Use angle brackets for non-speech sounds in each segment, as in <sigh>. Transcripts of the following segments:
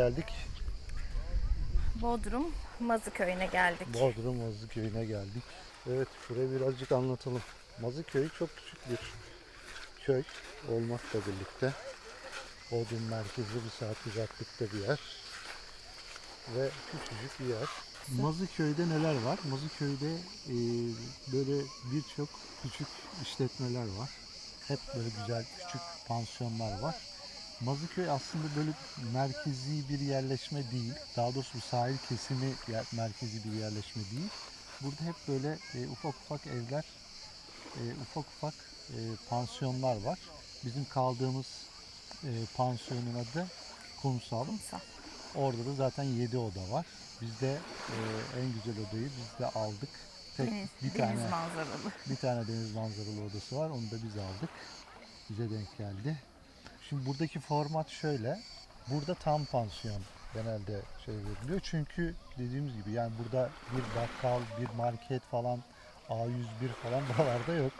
Geldik? Bodrum Mazı köyüne geldik. Bodrum Mazlı Köyü'ne geldik. Evet şurayı birazcık anlatalım. Mazı Köyü çok küçük bir köy olmakla birlikte. Bodrum merkezi bir saat uzaklıkta bir yer. Ve küçücük bir yer. Mazı Köy'de neler var? Mazı Köy'de e, böyle birçok küçük işletmeler var. Hep böyle güzel küçük pansiyonlar var. Mazıköy aslında böyle merkezi bir yerleşme değil. Daha doğrusu bu sahil kesimi yer- merkezi bir yerleşme değil. Burada hep böyle e, ufak ufak evler, e, ufak ufak e, pansiyonlar var. Bizim kaldığımız e, pansiyonun adı Kumsal. Kumsal. Orada da zaten 7 oda var. Biz de e, en güzel odayı biz de aldık. Tek Deniz, bir deniz tane manzaralı. bir tane deniz manzaralı odası var. Onu da biz aldık. Bize denk geldi. Şimdi buradaki format şöyle. Burada tam pansiyon genelde şey veriliyor. Çünkü dediğimiz gibi yani burada bir bakkal, bir market falan A101 falan <laughs> buralarda yok.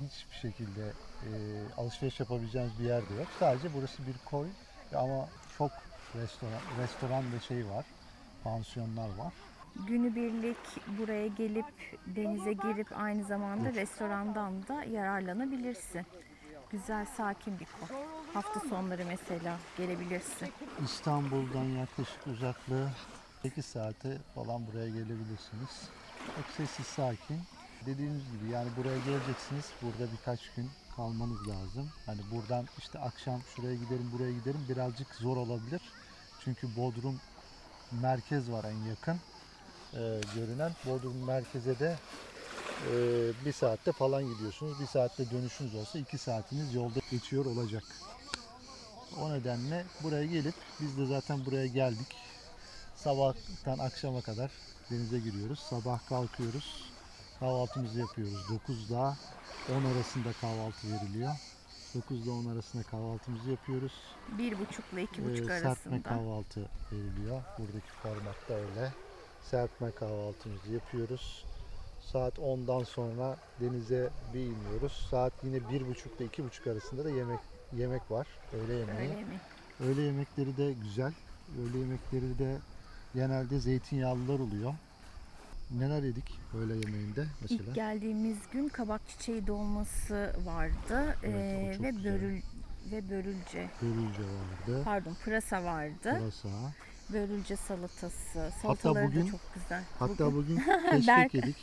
Hiçbir şekilde e, alışveriş yapabileceğiniz bir yer de yok. Sadece burası bir koy ama çok restoran, restoran ve şey var. Pansiyonlar var. Günübirlik buraya gelip denize girip aynı zamanda restorandan da yararlanabilirsin. Güzel sakin bir koy. Hafta sonları mesela gelebilirsin. İstanbul'dan yaklaşık uzaklığı 8 saate falan buraya gelebilirsiniz. Çok sessiz, sakin. Dediğimiz gibi yani buraya geleceksiniz. Burada birkaç gün kalmanız lazım. Hani buradan işte akşam şuraya giderim, buraya giderim birazcık zor olabilir. Çünkü Bodrum merkez var en yakın e, görünen. Bodrum merkeze de e, bir saatte falan gidiyorsunuz. Bir saatte dönüşünüz olsa iki saatiniz yolda geçiyor olacak. O nedenle buraya gelip biz de zaten buraya geldik. Sabahtan akşama kadar denize giriyoruz. Sabah kalkıyoruz. Kahvaltımızı yapıyoruz. 9'da 10 arasında kahvaltı veriliyor. 9'da 10 arasında kahvaltımızı yapıyoruz. Bir buçukla iki Ee, buçuk serpme arasında. kahvaltı veriliyor. Buradaki formatta öyle. Serpme kahvaltımızı yapıyoruz. Saat 10'dan sonra denize bir iniyoruz. Saat yine 1.30 ile 2.30 arasında da yemek yemek var. Öğle yemeği. Öyle mi? Öğle yemekleri de güzel. Öğle yemekleri de genelde zeytinyağlılar oluyor. Neler yedik öğle yemeğinde mesela? İlk geldiğimiz gün kabak çiçeği dolması vardı Evet, Ee, ve güzel. börül ve börülce Börülce vardı. pardon pırasa vardı. Pırasa. Börülce salatası. Salataları bugün- da çok güzel. Hatta Bugün bugün <laughs> keşkek yedik.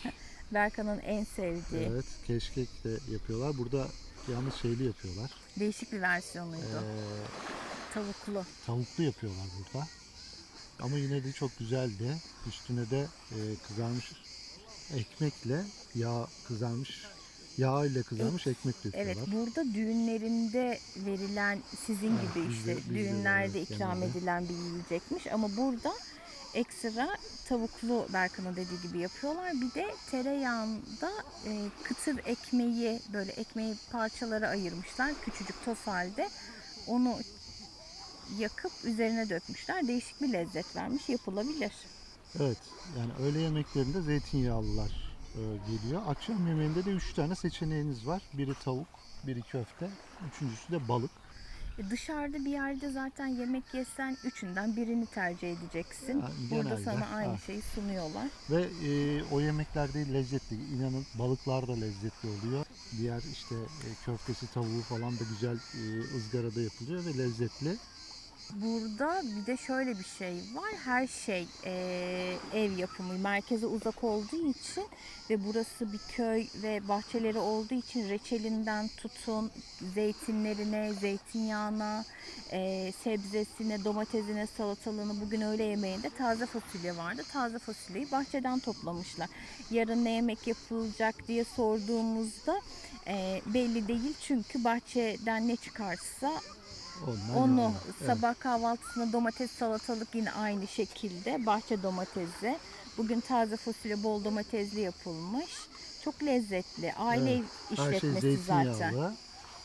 Berkan'ın en sevdiği Evet, keşkek de yapıyorlar. Burada yalnız şeyli yapıyorlar. değişik bir versiyonuydu. Ee, Tavuklu. tavuklu yapıyorlar burada. Ama yine de çok güzeldi. Üstüne de e, kızarmış ekmekle yağ kızarmış yağ ile kızarmış ekmek döküyorlar. Evet burada düğünlerinde verilen sizin Evet, gibi bizde- işte bizde de düğünlerde evet, ikram genelde. edilen bir yiyecekmiş ama burada ekstra tavuklu Berkan'ın dediği gibi yapıyorlar. Bir de tereyağında e, kıtır ekmeği böyle ekmeği parçalara ayırmışlar küçücük toz halde. Onu yakıp üzerine dökmüşler. Değişik bir lezzet vermiş. Yapılabilir. Evet. Yani öğle yemeklerinde zeytinyağlılar e, geliyor. Akşam yemeğinde de 3 tane seçeneğiniz var. Biri tavuk, biri köfte, üçüncüsü de balık. E, Dışarıda bir yerde zaten yemek yesen üçünden birini tercih edeceksin. Ya, Burada genelde, sana aynı ha. şeyi sunuyorlar. Ve e, o yemekler de lezzetli. İnanın balıklar da lezzetli oluyor. Diğer işte e, köftesi, tavuğu falan da güzel e, ızgarada yapılıyor ve lezzetli. Burada bir de şöyle bir şey var. Her şey e, ev yapımı. Merkeze uzak olduğu için ve burası bir köy ve bahçeleri olduğu için reçelinden tutun zeytinlerine, zeytinyağına, e, sebzesine, domatesine, salatalığına bugün öğle yemeğinde taze fasulye vardı. Taze fasulyeyi bahçeden toplamışlar. Yarın ne yemek yapılacak diye sorduğumuzda e, belli değil çünkü bahçeden ne çıkarsa Onlar onu yani. Evet. sabah kahvaltısında domates salatalık yine aynı şekilde bahçe domatesi. Bugün taze fasulye bol domatesli yapılmış. Çok lezzetli. Aile Evet. Her şey işletmesi zeytinyağlı. zaten.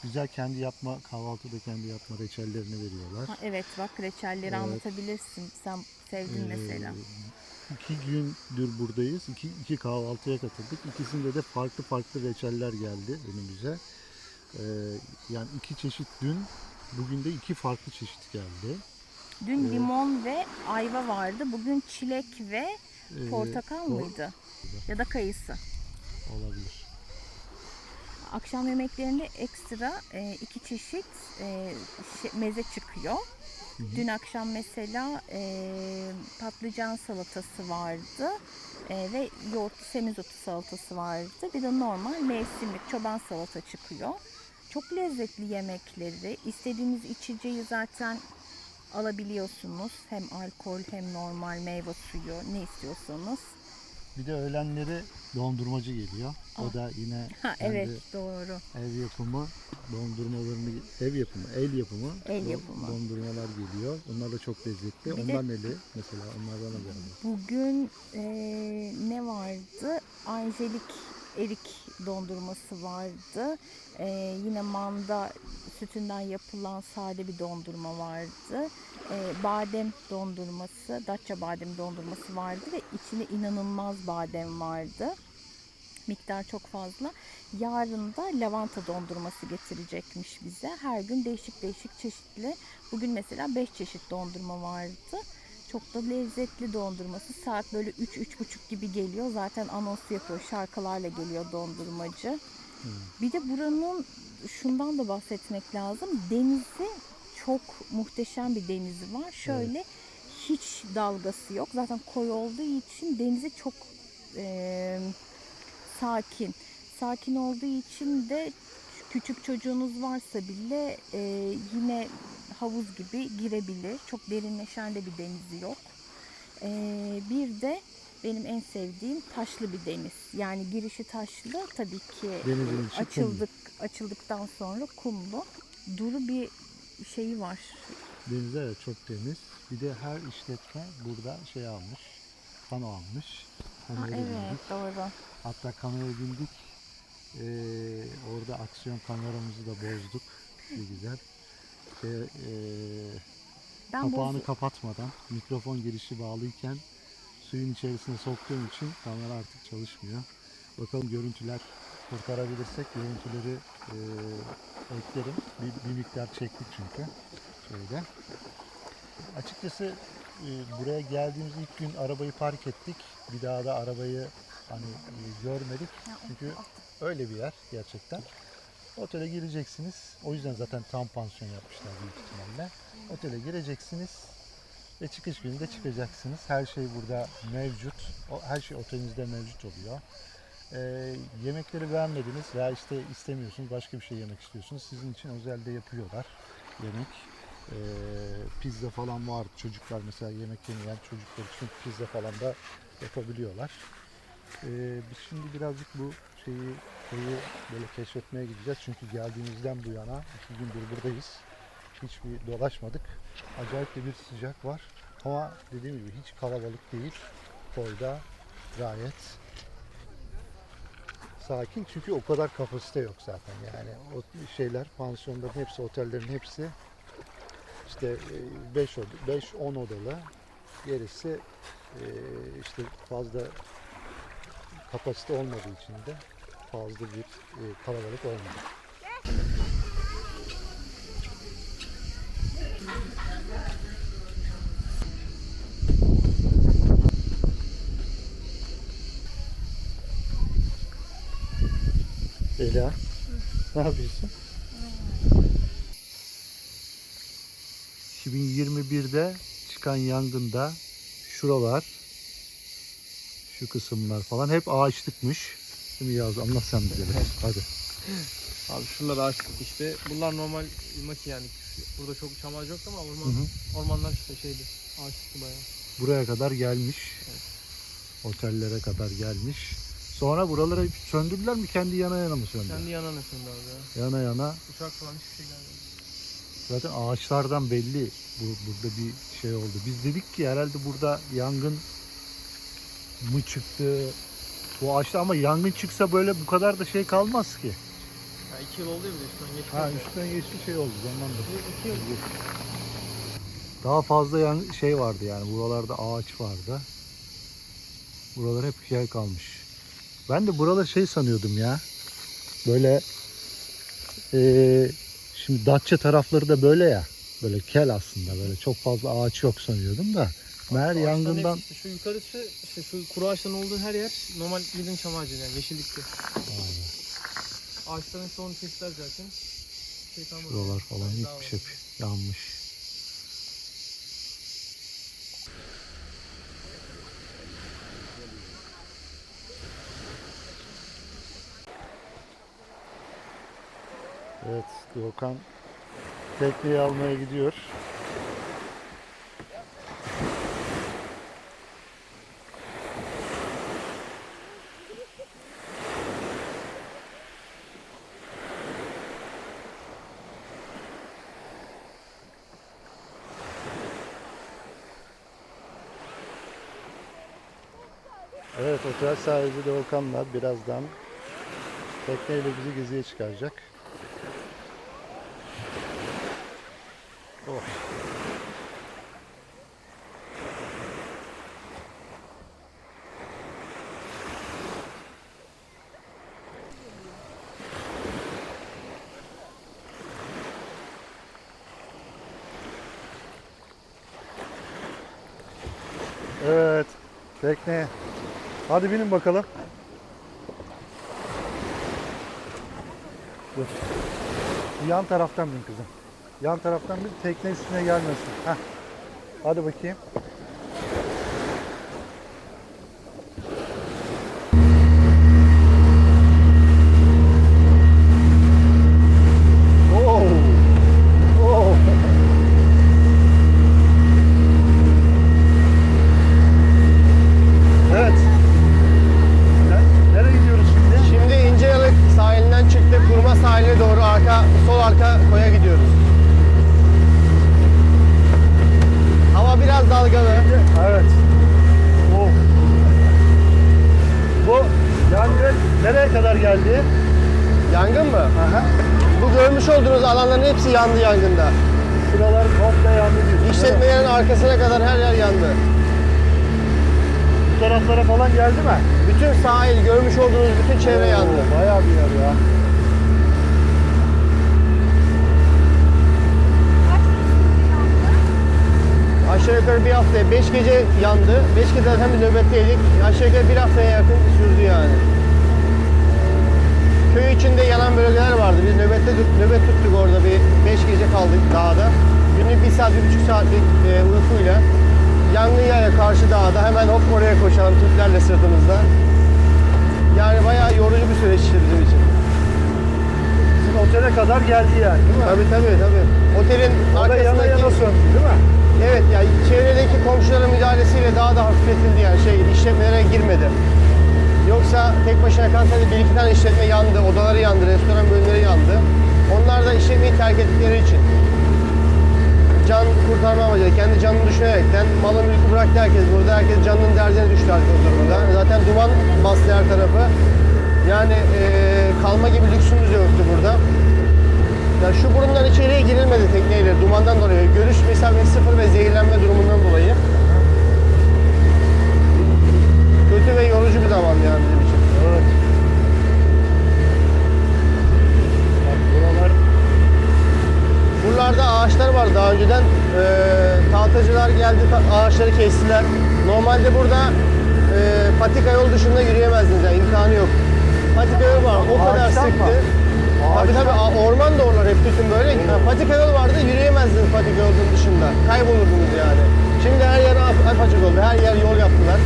Güzel kendi yapma, kahvaltıda kendi yapma reçellerini veriyorlar. Ha, evet bak reçelleri Evet. anlatabilirsin. Sen sevdin Ee, mesela. İki gündür buradayız. İki, iki kahvaltıya katıldık. İkisinde de farklı farklı reçeller geldi önümüze. Ee, yani iki çeşit dün, bugün de iki farklı çeşit geldi. Dün Evet. limon ve ayva vardı. Bugün çilek ve Ee, portakal o- mıydı? Ya da kayısı. Olabilir. Akşam yemeklerinde ekstra e, iki çeşit e, meze çıkıyor. Dün akşam mesela e, patlıcan salatası vardı e, ve yoğurtlu semizotu salatası vardı. Bir de normal mevsimlik çoban salata çıkıyor. Çok lezzetli yemekleri. İstediğiniz içeceği zaten alabiliyorsunuz. Hem alkol hem normal meyve suyu ne istiyorsanız. Bir de öğlenleri dondurmacı geliyor. O da yine <laughs> Ha evet doğru. ev yapımı dondurmalarını ev yapımı, el yapımı El yapımı. dondurmalar geliyor. Onlar da çok lezzetli. Bir de- Onlar neli mesela onlardan da. Bugün eee, ne vardı? Angelik erik dondurması vardı. Eee, yine manda sütünden yapılan sade bir dondurma vardı. Eee, badem dondurması, Datça badem dondurması vardı ve içinde inanılmaz badem vardı. Miktar çok fazla. Yarın da lavanta dondurması getirecekmiş bize. Her gün değişik değişik çeşitli. Bugün mesela 5 çeşit dondurma vardı. Çok da lezzetli dondurması. Saat böyle 3-3.30 gibi geliyor. Zaten anons yapıyor. Şarkılarla geliyor dondurmacı. Bir de buranın şundan da bahsetmek lazım. Denizi çok muhteşem bir denizi var. Şöyle hiç dalgası yok. Zaten koy olduğu için denizi çok eee, sakin. Sakin olduğu için de küçük çocuğunuz varsa bile e, yine havuz gibi girebilir. Çok derinleşen de bir denizi yok. E, bir de benim en sevdiğim taşlı bir deniz. Yani girişi taşlı tabii ki Denizin açıldık açıldıktan sonra kumlu. Duru bir şeyi var. Deniz evet çok temiz. Bir de her işletme burada şey almış. Kano almış. Ha, Kanoya evet bindik. doğru. Hatta kanoya bindik. Ee, orada aksiyon kameramızı da bozduk. Bir güzel. Şey, Ben kapağını boz- kapatmadan mikrofon girişi bağlıyken suyun içerisine soktuğum için kamera artık çalışmıyor. Bakalım görüntüler kurtarabilirsek görüntüleri eee, eklerim. Bir, bir miktar çektik çünkü şeyde. Açıkçası eee, buraya geldiğimiz ilk gün arabayı park ettik. Bir daha da arabayı hani eee, görmedik. Çünkü öyle bir yer gerçekten. Otele gireceksiniz. O yüzden zaten tam pansiyon yapmışlar büyük ihtimalle. Otele gireceksiniz ve çıkış gününde çıkacaksınız. Her şey burada mevcut. Her şey otelinizde mevcut oluyor. Ee, yemekleri beğenmediniz veya işte istemiyorsunuz, başka bir şey yemek istiyorsunuz. Sizin için özelde yapıyorlar yemek. Ee, pizza falan var. Çocuklar mesela yemek yemeyen çocuklar için pizza falan da yapabiliyorlar. Ee, biz şimdi birazcık bu şeyi koyu böyle keşfetmeye gideceğiz. Çünkü geldiğimizden bu yana iki gündür buradayız. Hiçbir dolaşmadık. Acayip de bir sıcak var. Ama dediğim gibi hiç kalabalık değil. Koyda gayet sakin çünkü o kadar kapasite yok zaten yani o şeyler pansiyonların hepsi otellerin hepsi işte 5 5 10 odalı gerisi e, işte fazla kapasite olmadığı için de fazla bir e, kalabalık olmadı. Ela, ne yapıyorsun? 2021'de çıkan yangında şuralar, şu kısımlar falan hep ağaçlıkmış. Mi Yavuz? Anlat sen bize. de. Hadi. Abi şuraları açtık işte. Bunlar normal maki yani. Burada çok çam ağacı yok ama orman, Hı ormanlar işte şeydi. Ağaçlıktı bayağı. Buraya kadar gelmiş. Otellere kadar gelmiş. Sonra buraları söndürdüler mi? Kendi yana yana mı söndü? Kendi yanına söndü abi ya. Yana yana. Uçak falan hiçbir şey gelmedi. Zaten ağaçlardan belli bu burada bir şey oldu. Biz dedik ki herhalde burada yangın mı çıktı? Bu ağaçta ama yangın çıksa böyle bu kadar da şey kalmaz ki. Ya iki yıl oldu ya bir de üstünden geçti. Ha üstüne geçti şey oldu ondan da. İki yıl. Daha fazla yan şey vardı yani buralarda ağaç vardı. Buralar hep yer kalmış. Ben de buralar şey sanıyordum ya. Böyle eee, şimdi Datça tarafları da böyle ya. Böyle kel aslında böyle çok fazla ağaç yok sanıyordum da. Meğer Ağaçların yangından hepsi şu yukarısı işte şu kuru ağaçların olduğu her yer normal bildiğin çam ağacı yani yeşillikti. Ağaçların çoğunu kestiler zaten. Şey kalmadı. buralar falan gitmiş var. hep yanmış. Evet, Doğukan tekneyi almaya gidiyor. Evet, otel sahibi Doğukan'la birazdan tekneyle bizi geziye çıkaracak. Oh. Evet, tekneye. Hadi binin bakalım. Dur. Yan taraftan bin kızım. Yan taraftan bin tekne üstüne gelmesin. Heh. Hadi bakayım. Oo. Oo. Evet. Ne- Nereye gidiyoruz şimdi? Şimdi İnceyalık sahilinden çıktık. Kurma sahiline doğru arka sol arka koya gidiyoruz. Hava biraz dalgalı. Evet. Oh. Bu yangın nereye kadar geldi? Yangın mı? Aha. Bu görmüş olduğunuz alanların hepsi yandı yangında. Şuralar komple yandı diyorsun. İşletmelerin arkasına kadar her yer yandı. Bu taraflara falan geldi mi? Bütün sahil, görmüş olduğunuz bütün çevre yandı. Oo, Bayağı bir yer ya. Aşağı yukarı bir haftaya, 5 gece yandı. 5 gece zaten bir nöbetteydik. Aşağı yukarı bir haftaya yakın sürdü yani. Köy içinde yanan bölgeler vardı. Biz nöbette nöbet tuttuk orada bir 5 gece kaldık dağda. Günlük 1 saat, 1,5 saatlik e, uykuyla yangın yere karşı dağda hemen hop oraya koşalım tüplerle sırtımızda. Yani bayağı yorucu bir süreçti bizim için. Sizin otele kadar geldi yani değil mi? Tabii tabii tabii. Otelin O da yana arkasındaki... yana söndü değil mi? Evet yani çevredeki komşuların müdahalesiyle daha da hafifletildi yani şey işletmelere girmedi. Yoksa tek başına kalsaydı bir iki tane işletme yandı, odaları yandı, restoran bölümleri yandı. Onlar da işletmeyi terk ettikleri için can kurtarma amacıyla kendi canını düşünerekten malı mülkü bıraktı herkes burada. Herkes canının derdine düştü o durumda. Zaten duman bastı her tarafı. Yani eee, kalma gibi lüksümüz yoktu burada. Ya şu burundan içeriye girilmedi tekneyle dumandan dolayı. Görüş mesafesi sıfır ve zehirlenme durumundan dolayı. Kötü ve yorucu bir zaman yani bizim için. Evet. Bak buralar Buralarda ağaçlar var daha önceden. Ee, tahtacılar geldi ta- ağaçları kestiler. Normalde burada e, patika yol dışında yürüyemezdiniz yani imkanı yok. Patika yol var o kadar Ağaçtan mı? sıktı. Tabii Ağaçtan- tabii a- orman da oralar hep bütün böyle. Ha, patika yol vardı yürüyemezdiniz patika yolun dışında. Kaybolurdunuz yani. Şimdi her yer ap- apaçık oldu. Her yer yol yaptılar.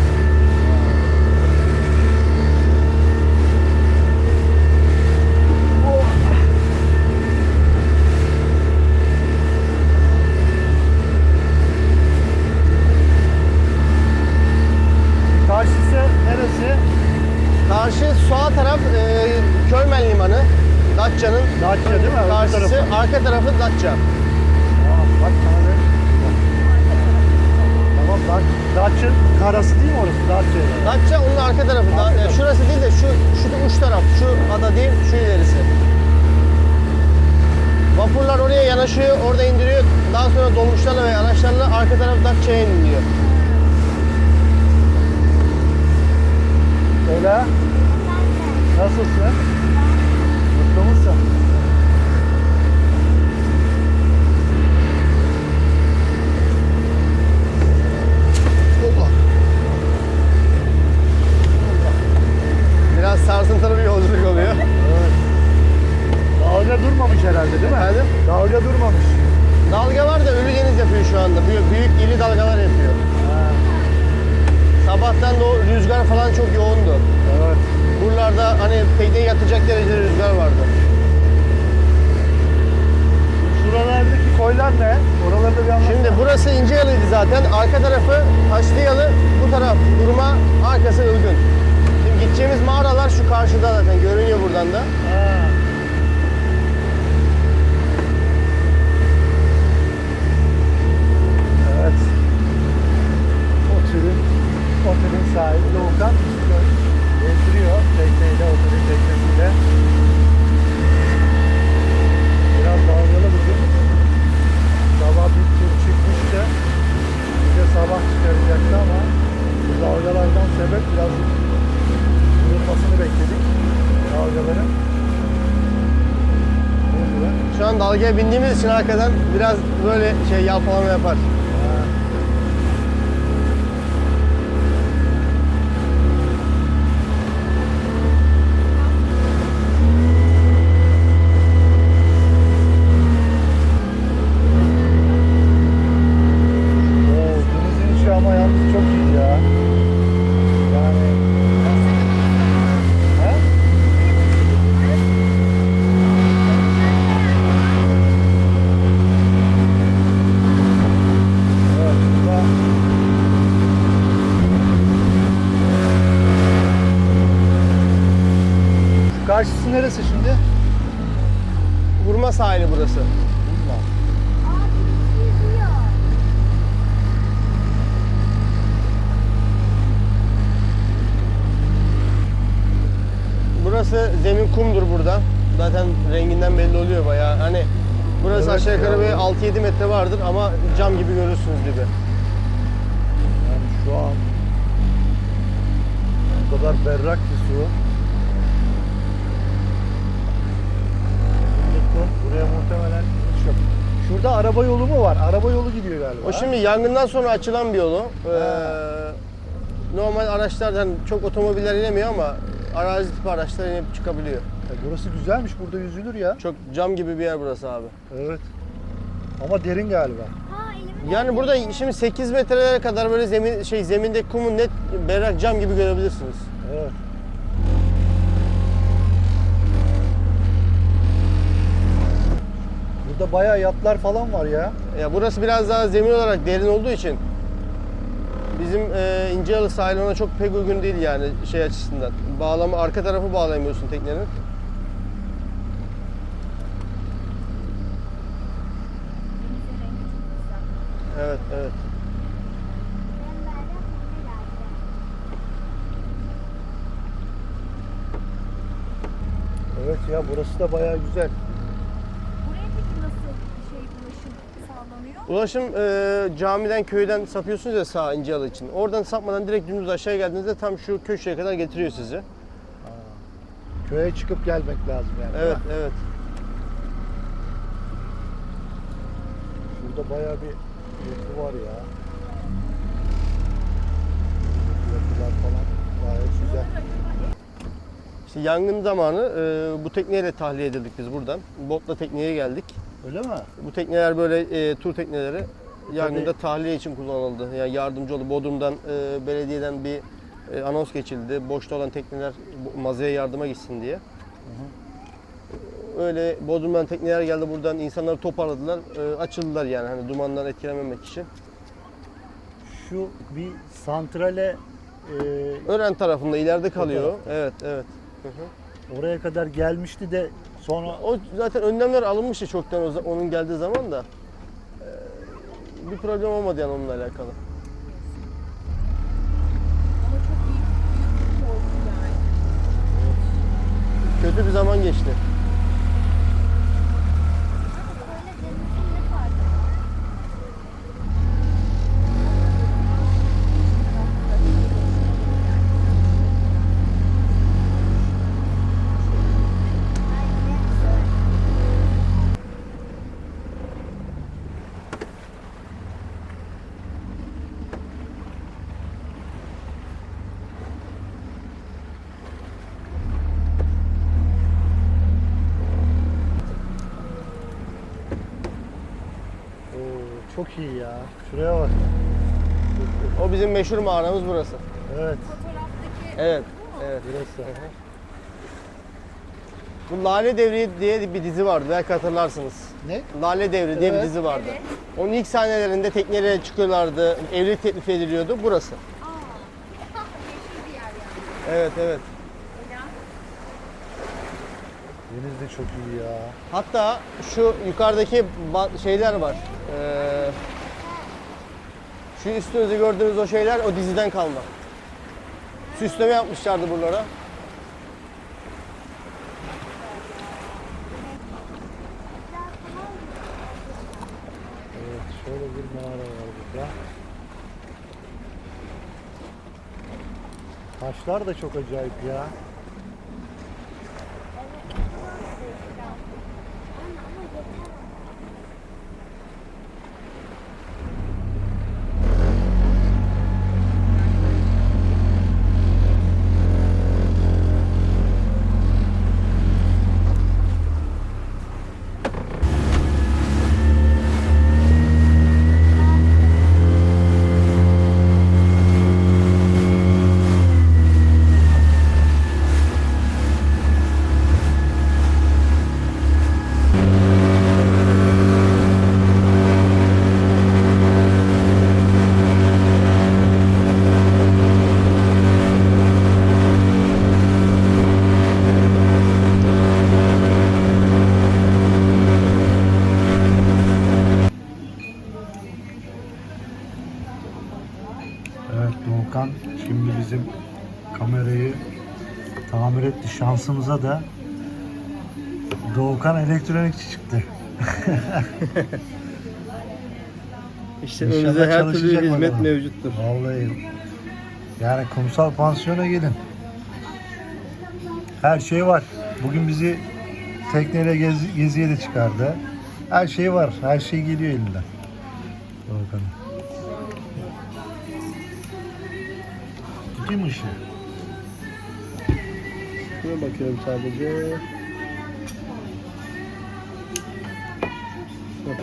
karşısı neresi? Karşı sağ taraf e, Kölmen Limanı. Datça'nın Datça değil mi? Karşısı, tarafı. arka tarafı Datça. Aa, bak sana ver. Tamam Datça. Datça'nın karası değil mi orası? Datça. Datça onun arka tarafı. Arka tarafı. şurası değil de şu şu uç taraf. Şu ada değil, şu ilerisi. Vapurlar oraya yanaşıyor, orada indiriyor. Daha sonra dolmuşlarla ve araçlarla arka taraf Datça'ya iniliyor. Öyle. Nasılsın? Mutlu musun? Dalga var da ölü deniz yapıyor şu anda. Büyük, büyük iri dalgalar yapıyor. Sabahtan da o rüzgar falan çok yoğundu. Evet. Buralarda hani tekneyi yatacak derecede rüzgar vardı. Şuralardaki koylar ne? Oralarda bir anlat. Şimdi burası İnceyalı'ydı zaten. Arka tarafı Taşlıyalı, bu taraf Burma, arkası Ilgın. Şimdi gideceğimiz mağaralar şu karşıda zaten görünüyor buradan da. Ha. Evet. Otelin, otelin sahibi Doğukan bizi gezdiriyor tekneyle, otelin teknesiyle. Biraz dalgalı bugün. Sabah bir tur çıkmıştı. Bize sabah çıkaracaktı ama bu dalgalardan sebep biraz durulmasını bekledik. Dalgaların. Durdular. Şu an dalgaya bindiğimiz için arkadan biraz böyle şey yalpalama yapar. Ha. Oo, denizin içi ama yalnız çok iyi ya. Yani... Ha? Evet, burada... Şu karşısı neresi şimdi? Burma sahili burası. Bilmem. Burası zemin kumdur burada. Zaten renginden belli oluyor bayağı. Hani burası Evet aşağı yukarı ya. bir 6-7 metre vardır ama cam gibi görürsünüz dibi. Yani şu an o kadar berrak ki su. Buraya muhtemelen hiç yok. Şurada araba yolu mu var? Araba yolu gidiyor galiba. O şimdi yangından sonra açılan bir yolu. Ee, normal araçlardan çok otomobiller inemiyor ama arazi tipi araçlar inip çıkabiliyor. E, burası güzelmiş. Burada yüzülür ya. Çok cam gibi bir yer burası abi. Evet. Ama derin galiba. Yani burada şimdi 8 metrelere kadar böyle zemin şey zeminde kumu net berrak cam gibi görebilirsiniz. Evet. Burada bayağı yatlar falan var ya. Ya burası biraz daha zemin olarak derin olduğu için bizim e, İnceyalı sahili ona çok pek uygun değil yani şey açısından. Bağlama arka tarafı bağlayamıyorsun teknenin. Evet, evet. Ya burası da bayağı güzel. Buraya peki nasıl şey ulaşım sağlanıyor? Ulaşım e, camiden köyden sapıyorsunuz ya sağ İnceyalı için. Oradan sapmadan direkt dümdüz aşağı geldiğinizde tam şu köşeye kadar getiriyor sizi. Köye çıkıp gelmek lazım yani. Evet, Ha, evet. Şurada bayağı bir yapı var ya. Yapılar falan gayet güzel. İşte yangın zamanı e, bu tekneyle tahliye edildik biz buradan. Botla tekneye geldik. Öyle mi? Bu tekneler böyle e, tur tekneleri yangında Tabii. tahliye için kullanıldı. Yani yardımcı oldu. Bodrum'dan e, belediyeden bir e, anons geçildi. Boşta olan tekneler mazaya yardıma gitsin diye. Öyle Bodrum'dan tekneler geldi buradan insanları toparladılar. E, açıldılar yani hani dumandan etkilenmemek için. Şu bir santrale e, Ören tarafında ileride kalıyor. tarafta. Evet, evet. Hı hı. oraya kadar gelmişti de sonra O zaten önlemler alınmıştı çoktan o za- onun geldiği zaman da. E, bir problem olmadı yani onunla alakalı. Ama çok büyük, büyük bir korku yani. Kötü bir zaman geçti. İyi ya. Şuraya bak. O bizim meşhur mağaramız burası. Evet. Evet. Evet. Burası. Bu Lale Devri diye bir dizi vardı belki hatırlarsınız. Ne? Lale Devri diye Evet. bir dizi vardı. Onun ilk sahnelerinde teknelere çıkıyorlardı, evlilik teklif ediliyordu. Burası. <laughs> Evet evet. Deniz de çok iyi ya. Hatta şu yukarıdaki şeyler var. Ee, şu üstünüzde gördüğünüz o şeyler o diziden kalma. Süsleme yapmışlardı buralara. Evet şöyle bir mağara var burada. Taşlar da çok acayip ya. Evet Doğukan şimdi bizim kamerayı tamir etti. Şansımıza da Doğukan elektronikçi çıktı. <laughs> İşte İnşallah önümüzde her türlü çalışacak hizmet bakalım. mevcuttur. Vallahi yani kumsal pansiyona gelin. Her şey var. Bugün bizi tekneyle gezi, geziye de çıkardı. Her şey var. Her şey geliyor elinden. Doğukan. Tutayım mı ışığı? Şuna bakıyorum sadece. Yok.